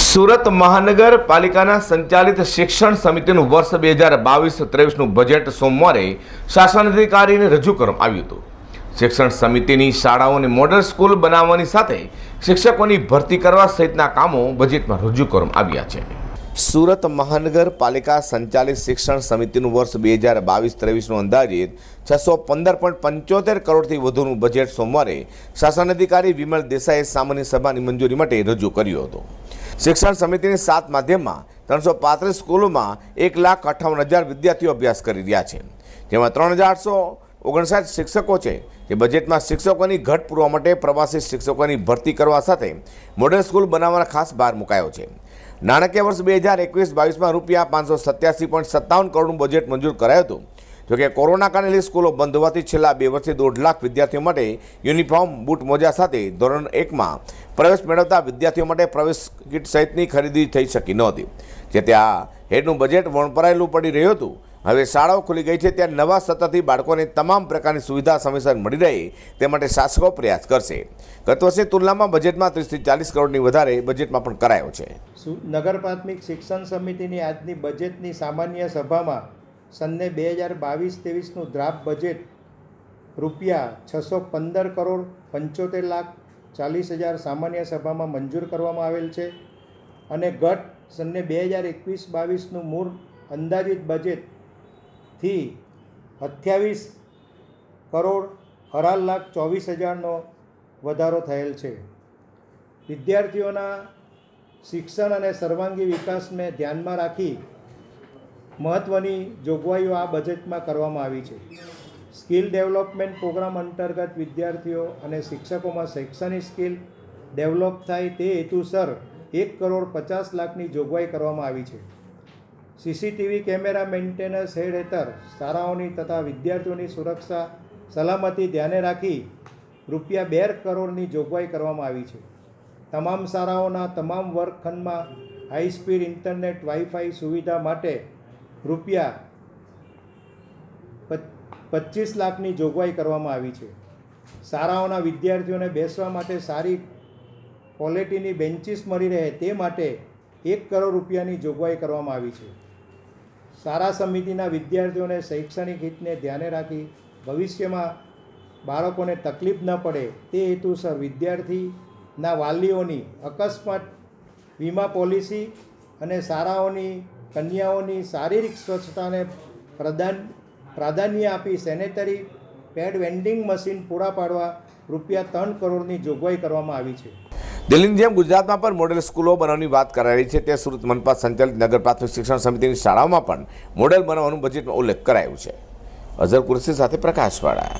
સુરત મહાનગરપાલિકાના સંચાલિત શિક્ષણ સમિતિનું વર્ષ બે હજાર બાવીસ ત્રેવીસનું બજેટ સોમવારે શાસન અધિકારીને રજૂ કરવામાં આવ્યું હતું. શિક્ષણ સમિતિની શાળાઓને મોડલ સ્કૂલ બનાવવાની સાથે શિક્ષકોની ભરતી કરવા સહિતના કામો બજેટમાં રજૂ કરવામાં આવ્યા છે. સુરત મહાનગરપાલિકા સંચાલિત શિક્ષણ સમિતિનું વર્ષ બે હજાર બાવીસ ત્રેવીસનું અંદાજિત છસો પંદર પોઈન્ટ પંચોતેર કરોડથી વધુનું બજેટ સોમવારે શાસન અધિકારી વિમલ દેસાઈએ સામાન્ય સભાની મંજૂરી માટે રજૂ કર્યું હતું. શિક્ષણ સમિતિની સાત માધ્યમમાં ત્રણસો પાંત્રીસ સ્કૂલોમાં એક લાખ અઠ્ઠાવન હજાર વિદ્યાર્થીઓ અભ્યાસ કરી રહ્યા છે. જેમાં ત્રણ હજાર આઠસો ઓગણસાઠ શિક્ષકો છે. જે બજેટમાં શિક્ષકોની ઘટ પૂરવા માટે પ્રવાસી શિક્ષકોની ભરતી કરવા સાથે મોડેલ સ્કૂલ બનાવવાના ખાસ ભાર મુકાયો છે. નાણાકીય વર્ષ બે હજાર એકવીસ બાવીસમાં રૂપિયા પાંચસો સત્યાસી પોઈન્ટ સત્તાવન કરોડનું બજેટ મંજૂર કરાયું હતું. જોકે કોરોના કારણે સ્કૂલો બંધ હોવાથી છેલ્લા બે વર્ષથી દોઢ લાખ વિદ્યાર્થીઓ માટે યુનિફોર્મ બૂટ મોજા સાથે ધોરણ એકમાં પ્રવેશ મેળવતા વિદ્યાર્થીઓ માટે પ્રવેશ કીટ સહિતની ખરીદી થઈ શકી નહોતી જે આ હેડનું બજેટ વણપરાયેલું પડી રહ્યું હતું. હવે શાળાઓ ખુલી ગઈ છે ત્યાં નવા સત્રથી બાળકોને તમામ પ્રકારની સુવિધા સમયસર મળી રહે તે માટે શાસકો પ્રયાસ કરશે. ગત વર્ષની તુલનામાં બજેટમાં ત્રીસથી ચાલીસ કરોડની વધારે બજેટમાં પણ કરાયો છે. નગર પ્રાથમિક શિક્ષણ સમિતિની આજની બજેટની સામાન્ય સભામાં સન્ને બે હજાર બાવીસ ત્રેવીસનું ડ્રાફ્ટ બજેટ રૂપિયા છસો પંદર કરોડ પંચોતેર લાખ ચાલીસ હજાર સામાન્ય સભામાં મંજૂર કરવામાં આવેલ છે. અને ગત સન્ને બે હજાર એકવીસ બાવીસનું મૂળ અંદાજિત બજેટથી અઠ્યાવીસ કરોડ અઢાર લાખ ચોવીસ હજારનો વધારો થયેલ છે. વિદ્યાર્થીઓના શિક્ષણ અને સર્વાંગી વિકાસને ધ્યાનમાં રાખી મહત્ત્વની જોગવાઈઓ આ બજેટમાં કરવામાં આવી છે. સ્કિલ ડેવલપમેન્ટ પ્રોગ્રામ અંતર્ગત વિદ્યાર્થીઓ અને શિક્ષકોમાં શૈક્ષણિક સ્કિલ ડેવલપ થાય તે હેતુસર એક કરોડ પચાસ લાખની જોગવાઈ કરવામાં આવી છે. સીસીટીવી કેમેરા મેન્ટેનન્સ હેડ હેઠળ શાળાઓની તથા વિદ્યાર્થીઓની સુરક્ષા સલામતી ધ્યાને રાખી રૂપિયા બે કરોડની જોગવાઈ કરવામાં આવી છે. તમામ શાળાઓના તમામ વર્ગખંડમાં હાઈ સ્પીડ ઇન્ટરનેટ વાઈફાઈ સુવિધા માટે રૂપિયા પચીસ લાખની જોગવાઈ કરવામાં આવી છે. શાળાઓના વિદ્યાર્થીઓને બેસવા માટે સારી ક્વોલિટીની બેન્ચીસ મળી રહે તે માટે એક કરોડ રૂપિયાની જોગવાઈ કરવામાં આવી છે. શાળા સમિતિના વિદ્યાર્થીઓને શૈક્ષણિક હિતને ધ્યાને રાખી ભવિષ્યમાં બાળકોને તકલીફ ન પડે તે હેતુસર વિદ્યાર્થીના વાલીઓની અકસ્માત વીમા પોલિસી અને શાળાઓની કન્યાઓની શારીરિક સ્વચ્છતાને પ્રદાન, પ્રાધાન્ય આપી સેનેટરી પેડ વેન્ડિંગ મશીન પૂરા પાડવા રૂપિયા ત્રણ કરોડની જોગવાઈ કરવામાં આવી છે. દિલ્હીની જેમ ગુજરાતમાં પણ મોડેલ સ્કૂલો બનાવવાની વાત કરાઈ છે, તે સુરત મનપા સંચાલિત નગર પ્રાથમિક શિક્ષણ સમિતિની શાળાઓમાં પણ મોડેલ બનાવવાનું બજેટમાં ઉલ્લેખ કરાયો છે. અઝર કુરસી સાથે પ્રકાશવાળા